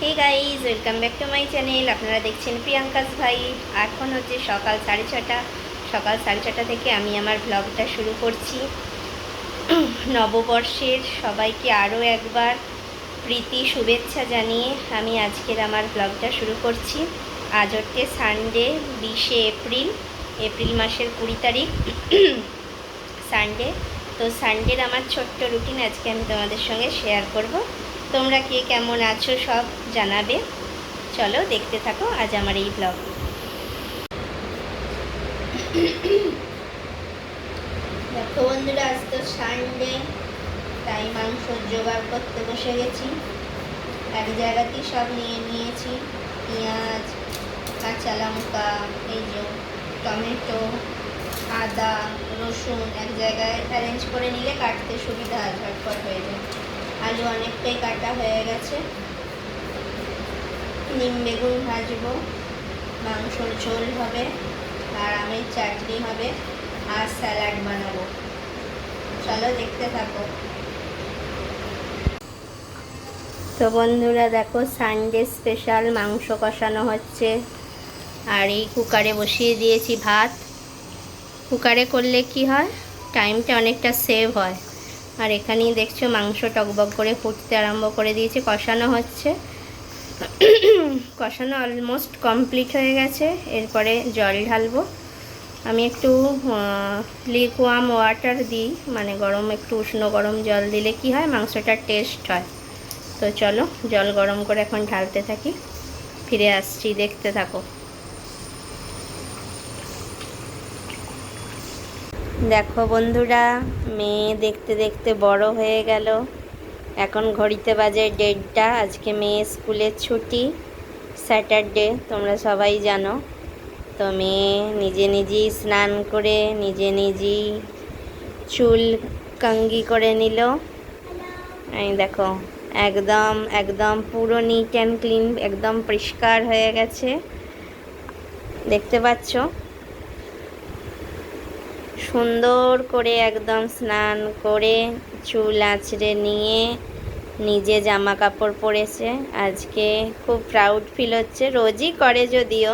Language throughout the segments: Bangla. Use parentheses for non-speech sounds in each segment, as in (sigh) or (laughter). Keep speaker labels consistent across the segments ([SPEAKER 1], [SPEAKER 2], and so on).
[SPEAKER 1] Hey guys welcome back to my channel আপনারা দেখছেন প্রিয়াঙ্কাস ভাই। এখন হচ্ছে সকাল সাড়ে ছটা সকাল সাড়ে ছটা থেকে আমি আমার ব্লগটা শুরু করছি। নববর্ষের সবাইকে আরও একবার প্রীতি শুভেচ্ছা জানিয়ে আমি আজকের আমার ব্লগটা শুরু করছি। আজ হচ্ছে সানডে বিশে এপ্রিল। এপ্রিল মাসের কুড়ি তারিখ। সানডে তো সানডের আমার ছোট্ট রুটিন আজকে আমি তোমাদের সঙ্গে শেয়ার করব। তোমরা কে কেমন আছো সব জানাবে। চলো দেখতে থাকো আজ আমার এই ব্লগ দেখো বন্ধুরা, আজ তো সানডে তাই মাংস জোগাড় করতে বসে গেছি। এক জায়গাতেই সব নিয়ে নিয়েছি, পেঁয়াজ, কাঁচা লঙ্কা, এই যে টমেটো, আদা, রসুন, এক জায়গায় অ্যারেঞ্জ করে নিলে কাটতে সুবিধা ঝটপট হয়ে যায়। আলু অনেকটাই কাটা হয়ে গেছে। নিম বেগুন ভাজবো, মাংসর ঝোল হবে, আর আমের চাটনি হবে, আর স্যালাড বানাবো। চলো দেখতে থাকো। তো বন্ধুরা দেখো সানডে স্পেশাল মাংস কষানো হচ্ছে। আর এই কুকারে বসিয়ে দিয়েছি ভাত। কুকারে করলে কি হয়? টাইমটা অনেকটা সেভ হয়। আর এখানেই দেখছ মাংস টকবক করে ফুটতে আরম্ভ করে দিয়েছে, কষানো হচ্ছে। কষানো অলমোস্ট কমপ্লিট হয়ে গেছে, এরপরে জল ঢালবো। আমি একটু লিকুয়াম ওয়াটার দিই মানে গরম, একটু উষ্ণ গরম জল দিলে কি হয় মাংসটার টেস্ট হয়। তো চলো, জল গরম করে এখন ঢালতে থাকি। ফিরে আসছি, দেখতে থাকো। দেখো বন্ধুরা, মেয়ে দেখতে দেখতে বড় হয়ে গেল। এখন ঘড়িতে বাজে ডেটটা আজকে মেয়ে স্কুলের ছুটি, স্যাটারডে, তোমরা সবাই জানো। তো মেয়ে নিজে নিজেই স্নান করে, নিজে নিজেই চুল কাঙ্গি করে নিল। এই দেখো, একদম একদম পুরো নিট অ্যান্ড ক্লিন একদম পরিষ্কার হয়ে গেছে। দেখতে পাচ্ছ? সুন্দর করে একদম স্নান করে চুল আঁচড়ে নিয়ে নিজে জামা কাপড় পরেছে। আজকে খুব প্রাউড ফিল হচ্ছে। রোজই করে যদিও।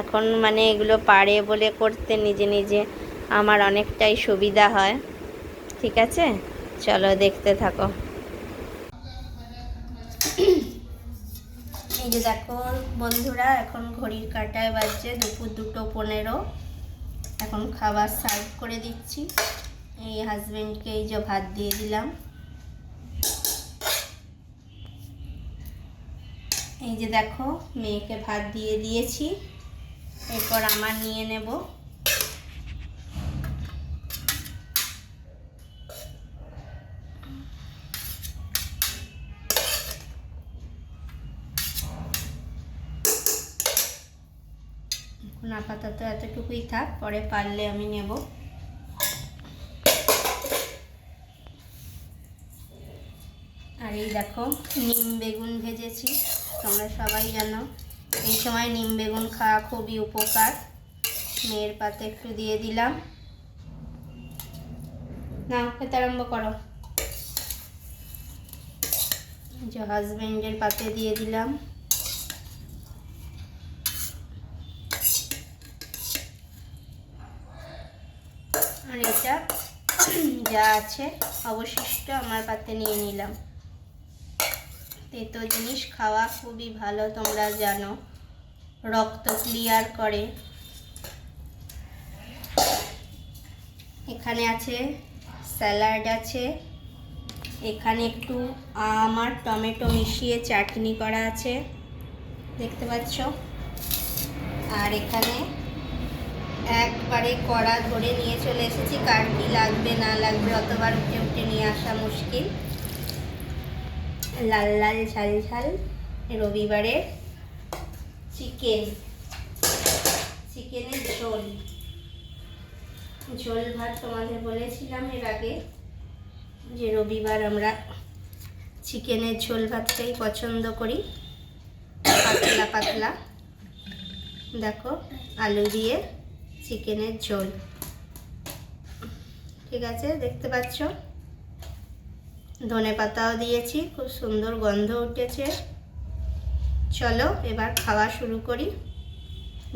[SPEAKER 1] এখন মানে এগুলো পারে বলে করতে নিজে নিজে আমার অনেকটাই সুবিধা হয়। ঠিক আছে? চলো দেখতে থাকো। এই যে দেখো বন্ধুরা, এখন ঘড়ির কাটায় বাজছে দুপুর দুটো পনেরো। এখন খাবার সার্ভ করে দিচ্ছি। এই হাজব্যান্ডকে এই যে ভাত দিয়ে দিলাম। এই যে দেখো, মেয়েকে ভাত দিয়ে দিয়েছি। এরপর আমার নিয়ে নেব। আপাতত এতটুকুই থাক, পরে পারলে আমি নেব। আর এই দেখো, নিম বেগুন ভেজেছি, তোমরা সবাই জানো। এই সময় নিম বেগুন খাওয়া খুবই উপকার। মেয়ের পাতে একটু দিয়ে দিলাম। না খেতে আরম্ভ করো। যে হাজব্যান্ডের পাতে দিয়ে দিলাম। আর এটা যা আছে, অবশিষ্ট আমার পাতে নিয়ে নিলাম। তেতো জিনিস খাওয়া খুবই ভালো, তোমরা জানো। রক্ত ক্লিয়ার করে। এখানে আছে স্যালাড আছে। এখানে একটু আম আর টমেটো মিশিয়ে চাটনি করা আছে। দেখতে পাচ্ছ? আর এখানে একবারে কড়া ধরে নিয়ে চলে এসেছি। কার কি লাগবে, না লাগবে, অতবার উঠে উঠে নিয়ে আসা মুশকিল। লাল লাল, ঝাল ঝাল রবিবারে চিকেন। চিকেনের ঝোল। ঝোল ভাত তোমাদের বলেছিলাম এর আগে, যে রবিবার আমরা চিকেনের ঝোল ভাতটাই পছন্দ করি। পাতলা পাতলা। দেখো, আলু দিয়ে চিকেনের ঝোল। ঠিক আছে, দেখতে পাচ্ছ? ধনে পাতাও দিয়েছি, খুব সুন্দর গন্ধ উঠেছে। চলো, এবার খাওয়া শুরু করি।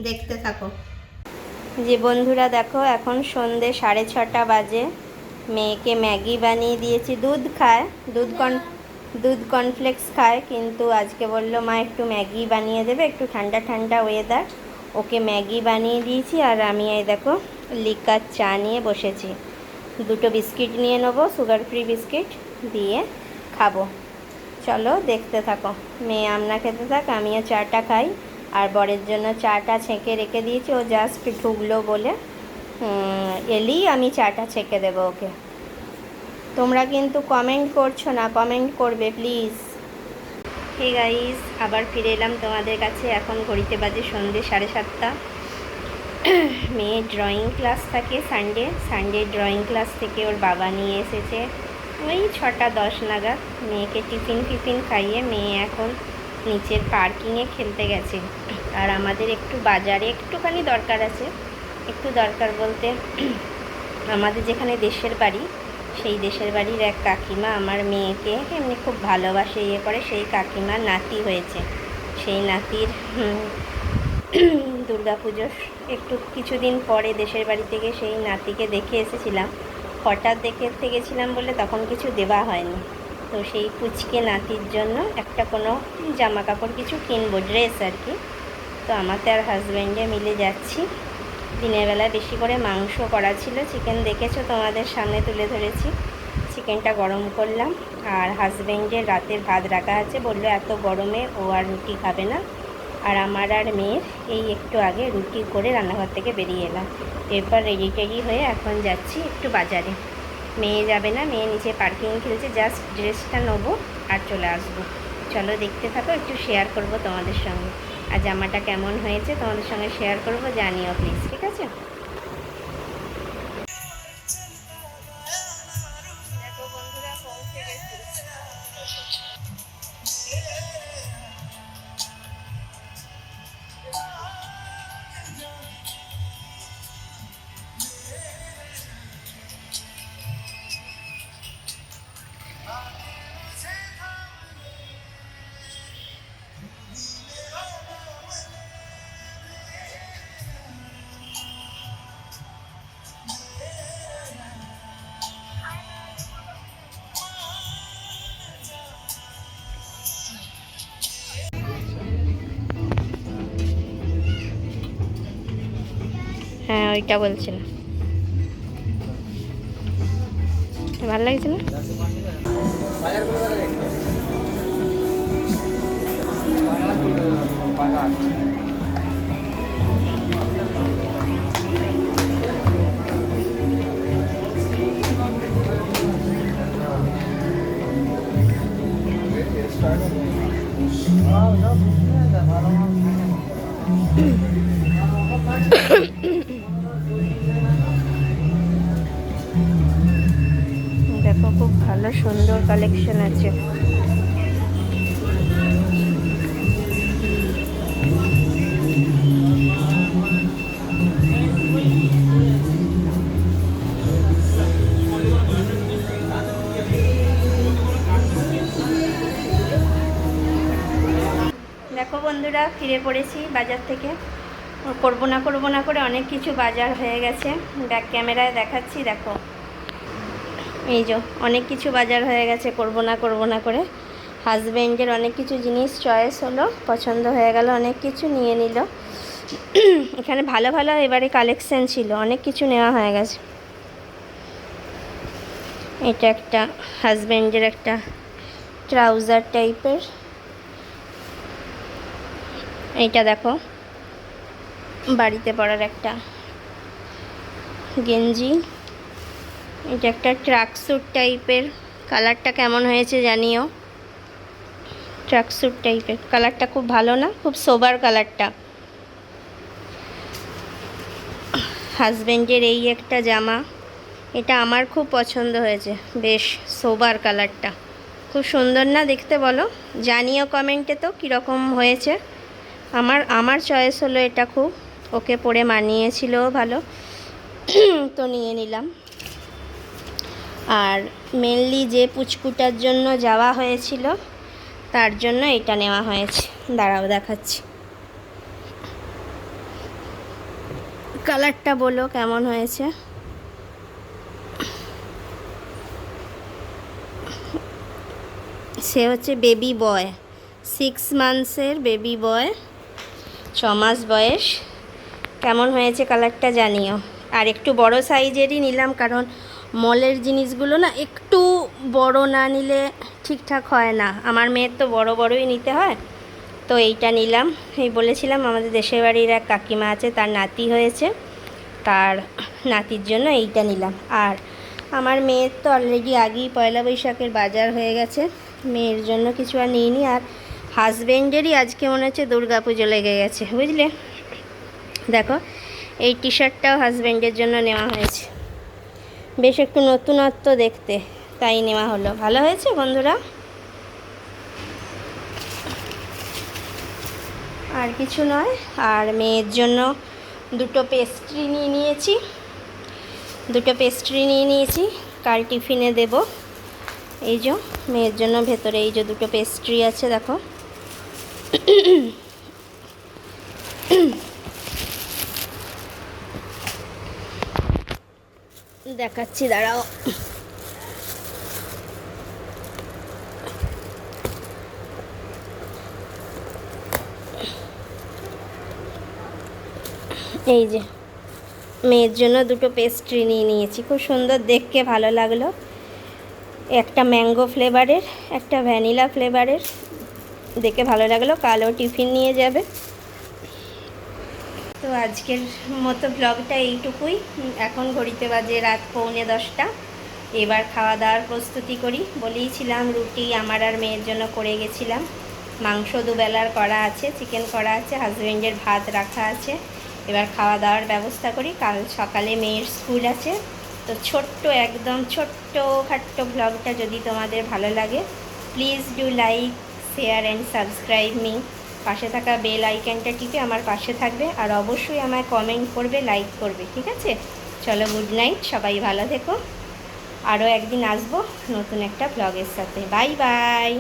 [SPEAKER 1] দেখতে থাকো। যে বন্ধুরা, দেখো, এখন সন্ধে সাড়ে ছটা বাজে। মেয়েকে ম্যাগি বানিয়ে দিয়েছি। দুধ খায়, দুধ কন, দুধ কর্নফ্লেক্স খায়, কিন্তু আজকে বলল, মা, একটু ম্যাগি বানিয়ে দেবে, একটু ঠান্ডা ঠান্ডা ওয়েদার ওকে ম্যাগি বানিয়ে দিয়েছি আর আমি এই দেখো লিকার চা নিয়ে বসেছি। দুটো বিস্কিট নিয়ে নেব সুগার ফ্রি বিস্কিট দিয়ে খাব। চলো দেখতে থাকো। মেয়ে আমনা খেতে থাক, আমিও চাটা খাই। আর বরের জন্য চাটা ছেঁকে রেখে দিয়েছি, ও জাস্ট ঢুকলো বলে এলেই আমি চাটা ছেঁকে দেবো ওকে। তোমরা কিন্তু কমেন্ট করছ না কমেন্ট করবে প্লিজ হে গাইস আবার ফিরে এলাম তোমাদের কাছে। এখন ঘড়িতে বাজে সন্ধ্যে সাড়ে সাতটা। (clears throat) মেয়ের ড্রয়িং ক্লাস থাকে সানডে সানডে ড্রয়িং ক্লাস থেকে ওর বাবা নিয়ে এসেছে। ওই ছটা দশ নাগাদ। মেয়েকে টিফিন টিফিন খাইয়ে মেয়ে এখন নিচের পার্কিংয়ে খেলতে গেছে। আর আমাদের একটু বাজারে একটুখানি দরকার আছে। একটু দরকার বলতে (clears throat) আমাদের যেখানে দেশের বাড়ি সেই দেশের বাড়ির এক কাকিমা আমার মেয়েকে এমনি খুব ভালোবাসে ইয়ে করে। সেই কাকিমার নাতি হয়েছে। সেই নাতির পুজোর একটু কিছুদিন পরে দেশের বাড়ি থেকে সেই নাতিকে দেখে এসেছিলাম। হঠাৎ দেখে গেছিলাম বলে তখন কিছু দেওয়া হয়নি। তো সেই পুচকে নাতির জন্য একটা কোনো জামা কাপড় কিছু কিনবো, ড্রেস আর কি। তো আমাতে আর হাজব্যান্ডে মিলে যাচ্ছি। দিনের বেলা বেশি করে মাংস করা ছিল। চিকেন দেখেছ? তোমাদের সামনে তুলে ধরেছি। চিকেনটা গরম করলাম। আর হাজব্যান্ডের রাতের ভাত রাখা আছে। বলল, এত গরমে ও আর রুটি খাবে না। আর আমার আর মেয়ের এই একটু আগে রুটি করে রান্নাঘর থেকে বেরিয়ে এলাম। এরপর রেডি টেডি হয়ে এখন যাচ্ছি একটু বাজারে। মেয়ে যাবে না, মেয়ে নিচে পার্কিং খেলছে। জাস্ট ড্রেসটা নেব আর চলে আসব। চলো, দেখতে থাকো, একটু শেয়ার করব তোমাদের সঙ্গে। আর জামাটা কেমন হয়েছে তোমাদের সঙ্গে শেয়ার করব জানিও প্লিজ ঠিক আছে? হ্যাঁ ওইটা বলছিলাম ভালো লাগছে না দেখো সুন্দর কালেকশন আছে। দেখো বন্ধুরা, ফিরে পড়েছি বাজার থেকে। করব না করব না করে অনেক কিছু বাজার হয়ে গেছে। ব্যাক ক্যামেরায় দেখাচ্ছি, দেখো। এই যে, অনেক কিছু বাজার হয়ে গেছে, করব না করব না করে। হাজব্যান্ডের অনেক কিছু জিনিস চয়েস হলো, পছন্দ হয়ে গেল, অনেক কিছু নিয়ে নিল। (clears throat) এখানে ভালো ভালো এবারে কালেকশন ছিল, অনেক কিছু নেওয়া হয়ে গেছে। এটা একটা হাজব্যান্ডের একটা ট্রাউজার টাইপের এইটা দেখো, বাড়িতে পরার একটা গেঞ্জি। এটা একটা ট্রাকস্যুট টাইপের। কালারটা কেমন হয়েছে জানিও। ট্রাকস্যুট টাইপের। কালারটা খুব ভালো না? খুব সোবার কালারটা। হাজব্যান্ডের এই একটা জামা। এটা আমার খুব পছন্দ হয়েছে। বেশ সোবার কালারটা। খুব সুন্দর না দেখতে বলো? জানিও কমেন্টে তো কীরকম হয়েছে। আমার আমার চয়েস হলো এটা খুব। ওকে পরে মানিয়েছিল ভালো। (clears throat) তো নিয়ে নিলাম। আর মেনলি যে পুচকুটার জন্য যাওয়া হয়েছিল, তার জন্য এটা নেওয়া হয়েছে। দাঁড়াও, দেখাচ্ছি। কালারটা বলো, কেমন হয়েছে? সে হচ্ছে বেবি বয় সিক্স মান্থসের বেবি বয় ছ মাস বয়স। কেমন হয়েছে কালারটা জানিও। আর একটু বড় সাইজেরই নিলাম, কারণ মলের জিনিসগুলো না একটু বড় না নিলে ঠিকঠাক হয় না। আমার মেয়ের তো বড় বড়ই নিতে হয়। তো এইটা নিলাম। এই বলেছিলাম আমাদের দেশের বাড়ির এক কাকিমা আছে, তার নাতি হয়েছে। তার নাতির জন্য এইটা নিলাম। আর আমার মেয়ের তো অলরেডি আগেই পয়লা বৈশাখের বাজার হয়ে গেছে। মেয়ের জন্য কিছু আর নিইনি। আর হাজব্যান্ডেরই আজকে মনে হচ্ছে দুর্গা পুজো লেগে গেছে, বুঝলে? দেখো, এই টি শার্টটাও হাজব্যান্ডের জন্য নেওয়া হয়েছে। বেশ একটু নতুনত্ব দেখতে। তাই নেওয়া হলো। ভালো হয়েছে বন্ধুরা? আর কিছু নয়। আর মেয়ের জন্য দুটো পেস্ট্রি নিয়ে নিয়েছি। দুটো পেস্ট্রি নিয়ে নিয়েছি। কাল টিফিনে দেব। এই যে, মেয়ের জন্য ভেতরে এই যে দুটো পেস্ট্রি আছে, দেখো। দেখাচ্ছি, দাঁড়াও। এই যে, মেয়ের জন্য দুটো পেস্ট্রি নিয়ে নিয়েছি, খুব সুন্দর, দেখতে ভালো লাগল। একটা ম্যাঙ্গো ফ্লেভারের একটা ভ্যানিলা ফ্লেভারের দেখে ভালো লাগল, কালো টিফিন নিয়ে যাবে। তো আজকের মতো ব্লগটা এইটুকুই। এখন ঘড়িতে বাজে রাত পৌনে দশটা। এবার খাওয়া দাওয়ার প্রস্তুতি করি। বলেইছিলাম রুটি আমার আর মেয়ের জন্য করে গেছিলাম। মাংস দুবেলার করা আছে, চিকেন করা আছে হাজব্যান্ডের ভাত রাখা আছে। এবার খাওয়া দাওয়ার ব্যবস্থা করি। কাল সকালে মেয়ের স্কুল আছে। তো ছোট্ট, একদম ছোট্ট খাট্ট ব্লগটা যদি তোমাদের ভালো লাগে please do like share and subscribe me পাশে থাকা বেল আইকনটা টিপে আমার পাশে থাকবে আর অবশ্যই আমায় কমেন্ট করবে লাইক করবে, ঠিক আছে? চলো গুড নাইট সবাই ভালো থেকো। আরও একদিন আসব নতুন একটা ব্লগের সাথে। Bye bye